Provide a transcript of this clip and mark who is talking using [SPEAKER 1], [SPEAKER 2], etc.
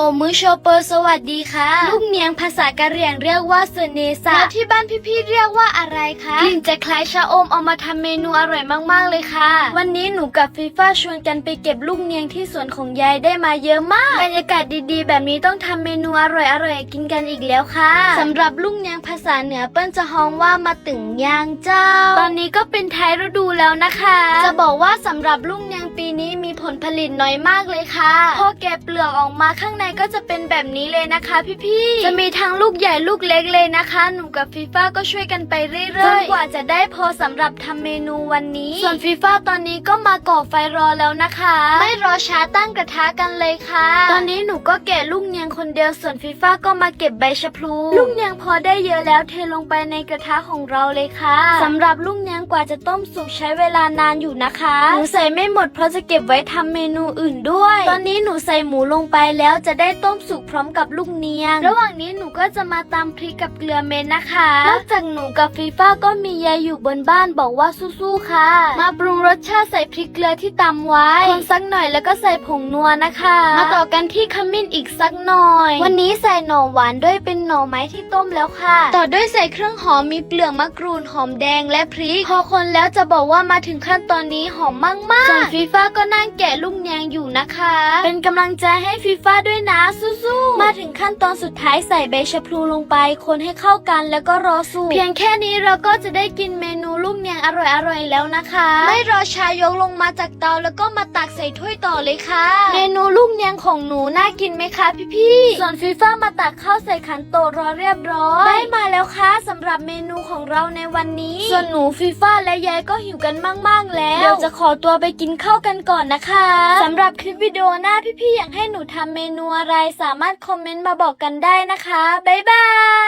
[SPEAKER 1] โอมือโชเปอร์สวัสดีค่ะ ลูกเนียงภาษากะเหรี่ยงเรียกว่าเสเนซาแล้วที่บ้านพี่ๆเรียกว่าอะไรคะกลิ่นจะคล้ายชาอมเอามาทำเมนูอร่อยมากๆเลยค่ะ วันนี้หนูกับฟีฟ่าชวนกันไปเก็บลูกเนียงที่สวนของยายได้มาเยอะมากบรรยากาศดีๆ แบบนี้ต้องทำเมนูอร่อยๆกินกันอีกแล้วค่ะสำหรับลูกเนียงภาษาเหนือเปิ้นจะฮ้องว่ามาตึงยางเจ้า ตอนนี้ก็เป็นท้ายฤดูแล้วนะคะ จะบอกว่าสำหรับลูกเนียงปีนี้มี ผลผลิตน้อยมากเลยค่ะ พอแกะเปลือกออกมาข้างในก็จะเป็นแบบนี้เลยนะคะ พี่ๆ จะมีทั้งลูกใหญ่ลูกเล็กเลยนะคะ หนูกับฟีฟ่าก็ช่วยกันไปเรื่อยๆจนกว่าจะได้พอสำหรับทำเมนูวันนี้ ส่วนฟีฟ่าตอนนี้ก็มาก่อไฟรอแล้วนะคะ ไม่รอช้าตั้งกระทะกันเลยค่ะ ตอนนี้หนูก็แกะลูกเนียงคนเดียวส่วนฟีฟ่าก็มาเก็บใบชะพลู ลูกเนียงพอได้เยอะแล้วเทลงไปในกระทะของเราเลยค่ะสำหรับลูกเนียงกว่าจะต้มสุกใช้เวลานานอยู่นะคะหนูใส่ไม่หมดเพราะจะเก็บไว้ทำเมนูอื่นด้วย ตอนนี้หนูใส่หมูลงไปแล้วจะได้ต้มสุกพร้อมกับลูกเนียง ระหว่างนี้หนูก็จะมาตำพริกกับเกลือเม็ดนะคะ นอกจากหนูกับฟีฟ่าก็มียายอยู่บนบ้านบอกว่าสู้ๆค่ะ มาปรุงรสชาติใส่พริกเกลือที่ตำไว้คนสักหน่อยแล้วก็ใส่ผงนัวนะคะ มาต่อกันที่ขมิ้นอีกสักหน่อย วันนี้ใส่หน่อหวานด้วยเป็นหน่อไม้ที่ต้มแล้วค่ะ ต่อด้วยใส่เครื่องหอมมีเปลือกมะกรูดหอมแดงและพริก พอคนแล้วจะบอกว่ามาถึงขั้นตอนนี้หอมมากๆส่วนฟีฟ่าก็นั่งแกะลูกแยงอยู่นะคะ เป็นกำลังใจให้ฟีฟ่าด้วยนะสู้ๆ มาถึงขั้นตอนสุดท้ายใส่ใบชะพลูลงไป คนให้เข้ากันแล้วก็รอสุกเพียงแค่นี้เราก็จะได้กินเมนู ลูกเนียงอร่อยๆแล้วนะคะ ไม่รอช้ายกลงมาจากเตาแล้วก็มาตักใส่ถ้วยต่อเลยค่ะ เมนูลูกเนียงของหนูน่ากินไหมคะพี่ๆส่วนฟีฟ่ามาตักข้าวใส่ขันโตกรอเรียบร้อย ได้มาแล้วค่ะสำหรับเมนูของเราในวันนี้ ส่วนหนูฟีฟ่าและยายก็หิวกันมากๆแล้ว เดี๋ยวจะขอตัวไปกินข้าวกันก่อนนะคะสำหรับคลิปวิดีโอหน้าพี่ๆอยากให้หนูทำเมนูอะไรสามารถคอมเมนต์มาบอกกันได้นะคะ บ๊ายบาย